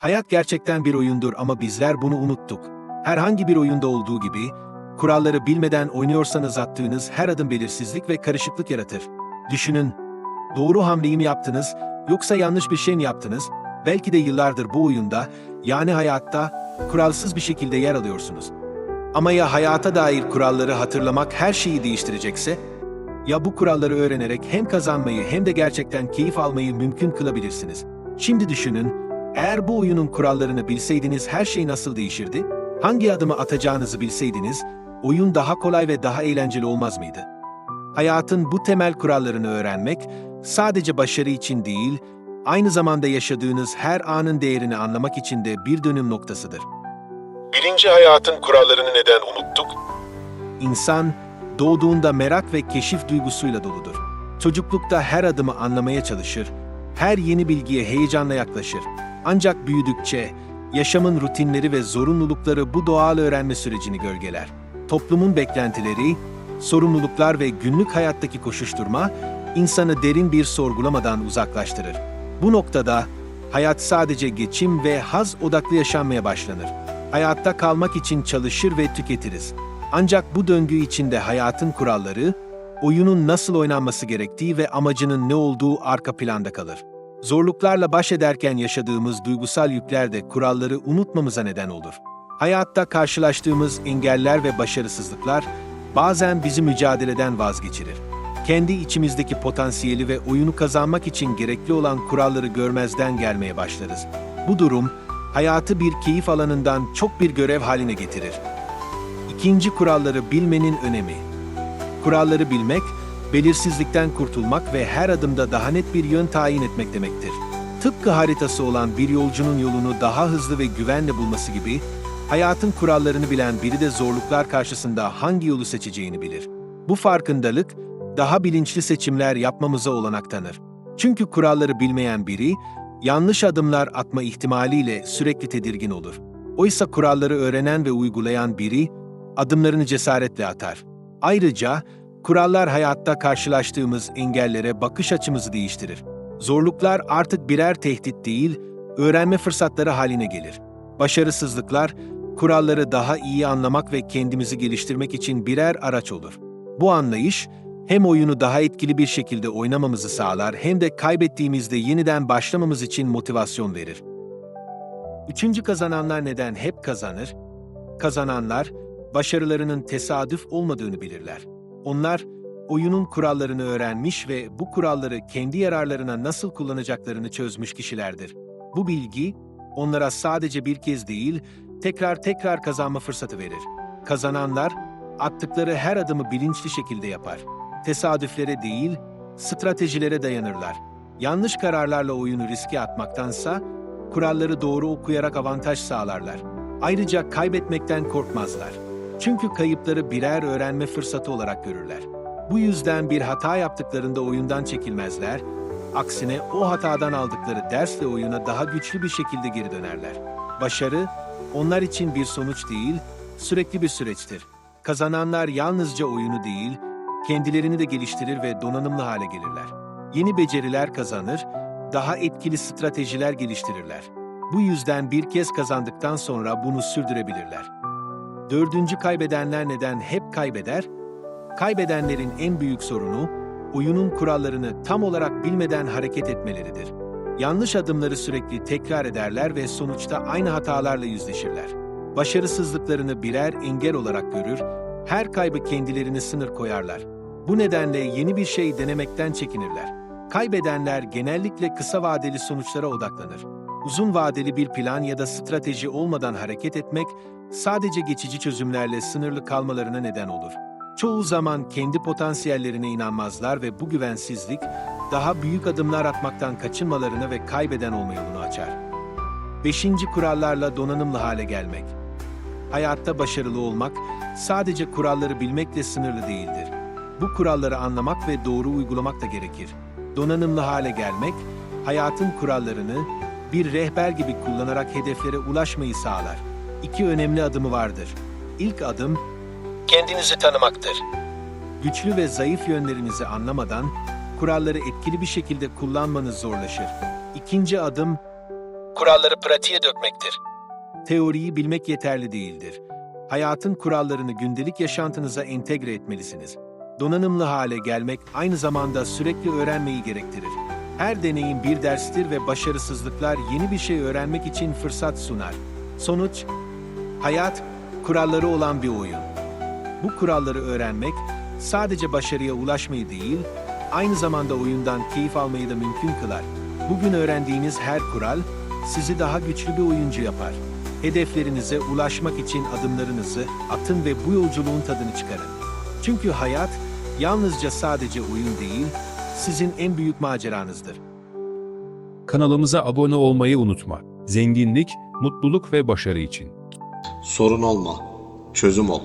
Hayat gerçekten bir oyundur ama bizler bunu unuttuk. Herhangi bir oyunda olduğu gibi, kuralları bilmeden oynuyorsanız attığınız her adım belirsizlik ve karışıklık yaratır. Düşünün, doğru hamleyi mi yaptınız yoksa yanlış bir şey mi yaptınız? Belki de yıllardır bu oyunda, yani hayatta, kuralsız bir şekilde yer alıyorsunuz. Ama ya hayata dair kuralları hatırlamak her şeyi değiştirecekse? Ya bu kuralları öğrenerek hem kazanmayı hem de gerçekten keyif almayı mümkün kılabilirsiniz. Şimdi düşünün, eğer bu oyunun kurallarını bilseydiniz her şey nasıl değişirdi? Hangi adımı atacağınızı bilseydiniz, oyun daha kolay ve daha eğlenceli olmaz mıydı? Hayatın bu temel kurallarını öğrenmek, sadece başarı için değil, aynı zamanda yaşadığınız her anın değerini anlamak için de bir dönüm noktasıdır. Birinci hayatın kurallarını neden unuttuk? İnsan doğduğunda merak ve keşif duygusuyla doludur. Çocuklukta her adımı anlamaya çalışır, her yeni bilgiye heyecanla yaklaşır. Ancak büyüdükçe yaşamın rutinleri ve zorunlulukları bu doğal öğrenme sürecini gölgeler. Toplumun beklentileri, sorumluluklar ve günlük hayattaki koşuşturma insanı derin bir sorgulamadan uzaklaştırır. Bu noktada hayat sadece geçim ve haz odaklı yaşanmaya başlanır. Hayatta kalmak için çalışır ve tüketiriz. Ancak bu döngü içinde hayatın kuralları, oyunun nasıl oynanması gerektiği ve amacının ne olduğu arka planda kalır. Zorluklarla baş ederken yaşadığımız duygusal yükler de kuralları unutmamıza neden olur. Hayatta karşılaştığımız engeller ve başarısızlıklar bazen bizi mücadeleden vazgeçirir. Kendi içimizdeki potansiyeli ve oyunu kazanmak için gerekli olan kuralları görmezden gelmeye başlarız. Bu durum, hayatı bir keyif alanından çok bir görev haline getirir. İkinci kuralları bilmenin önemi. Kuralları bilmek, belirsizlikten kurtulmak ve her adımda daha net bir yön tayin etmek demektir. Tıpkı haritası olan bir yolcunun yolunu daha hızlı ve güvenle bulması gibi, hayatın kurallarını bilen biri de zorluklar karşısında hangi yolu seçeceğini bilir. Bu farkındalık, daha bilinçli seçimler yapmamıza olanak tanır. Çünkü kuralları bilmeyen biri, yanlış adımlar atma ihtimaliyle sürekli tedirgin olur. Oysa kuralları öğrenen ve uygulayan biri, adımlarını cesaretle atar. Ayrıca, kurallar hayatta karşılaştığımız engellere bakış açımızı değiştirir. Zorluklar artık birer tehdit değil, öğrenme fırsatları haline gelir. Başarısızlıklar, kuralları daha iyi anlamak ve kendimizi geliştirmek için birer araç olur. Bu anlayış, hem oyunu daha etkili bir şekilde oynamamızı sağlar hem de kaybettiğimizde yeniden başlamamız için motivasyon verir. Üçüncü kazananlar neden hep kazanır? Kazananlar, başarılarının tesadüf olmadığını bilirler. Onlar, oyunun kurallarını öğrenmiş ve bu kuralları kendi yararlarına nasıl kullanacaklarını çözmüş kişilerdir. Bu bilgi, onlara sadece bir kez değil, tekrar tekrar kazanma fırsatı verir. Kazananlar, attıkları her adımı bilinçli şekilde yapar. Tesadüflere değil, stratejilere dayanırlar. Yanlış kararlarla oyunu riske atmaktansa, kuralları doğru okuyarak avantaj sağlarlar. Ayrıca kaybetmekten korkmazlar. Çünkü kayıpları birer öğrenme fırsatı olarak görürler. Bu yüzden bir hata yaptıklarında oyundan çekilmezler, aksine o hatadan aldıkları dersle oyuna daha güçlü bir şekilde geri dönerler. Başarı, onlar için bir sonuç değil, sürekli bir süreçtir. Kazananlar yalnızca oyunu değil, kendilerini de geliştirir ve donanımlı hale gelirler. Yeni beceriler kazanır, daha etkili stratejiler geliştirirler. Bu yüzden bir kez kazandıktan sonra bunu sürdürebilirler. Dördüncü kaybedenler neden hep kaybeder? Kaybedenlerin en büyük sorunu, oyunun kurallarını tam olarak bilmeden hareket etmeleridir. Yanlış adımları sürekli tekrar ederler ve sonuçta aynı hatalarla yüzleşirler. Başarısızlıklarını birer engel olarak görür, her kaybı kendilerini sınır koyarlar. Bu nedenle yeni bir şey denemekten çekinirler. Kaybedenler genellikle kısa vadeli sonuçlara odaklanır. Uzun vadeli bir plan ya da strateji olmadan hareket etmek sadece geçici çözümlerle sınırlı kalmalarına neden olur. Çoğu zaman kendi potansiyellerine inanmazlar ve bu güvensizlik daha büyük adımlar atmaktan kaçınmalarına ve kaybeden olma yolunu açar. Beşinci kurallarla donanımlı hale gelmek. Hayatta başarılı olmak sadece kuralları bilmekle sınırlı değildir. Bu kuralları anlamak ve doğru uygulamak da gerekir. Donanımlı hale gelmek, hayatın kurallarını bir rehber gibi kullanarak hedeflere ulaşmayı sağlar. İki önemli adımı vardır. İlk adım, kendinizi tanımaktır. Güçlü ve zayıf yönlerinizi anlamadan, kuralları etkili bir şekilde kullanmanız zorlaşır. İkinci adım, kuralları pratiğe dökmektir. Teoriyi bilmek yeterli değildir. Hayatın kurallarını gündelik yaşantınıza entegre etmelisiniz. Donanımlı hale gelmek aynı zamanda sürekli öğrenmeyi gerektirir. Her deneyim bir derstir ve başarısızlıklar yeni bir şey öğrenmek için fırsat sunar. Sonuç, hayat kuralları olan bir oyun. Bu kuralları öğrenmek sadece başarıya ulaşmayı değil, aynı zamanda oyundan keyif almayı da mümkün kılar. Bugün öğrendiğiniz her kural sizi daha güçlü bir oyuncu yapar. Hedeflerinize ulaşmak için adımlarınızı atın ve bu yolculuğun tadını çıkarın. Çünkü hayat yalnızca sadece oyun değil, sizin en büyük maceranızdır. Kanalımıza abone olmayı unutma. Zenginlik, mutluluk ve başarı için. Sorun olma, çözüm ol.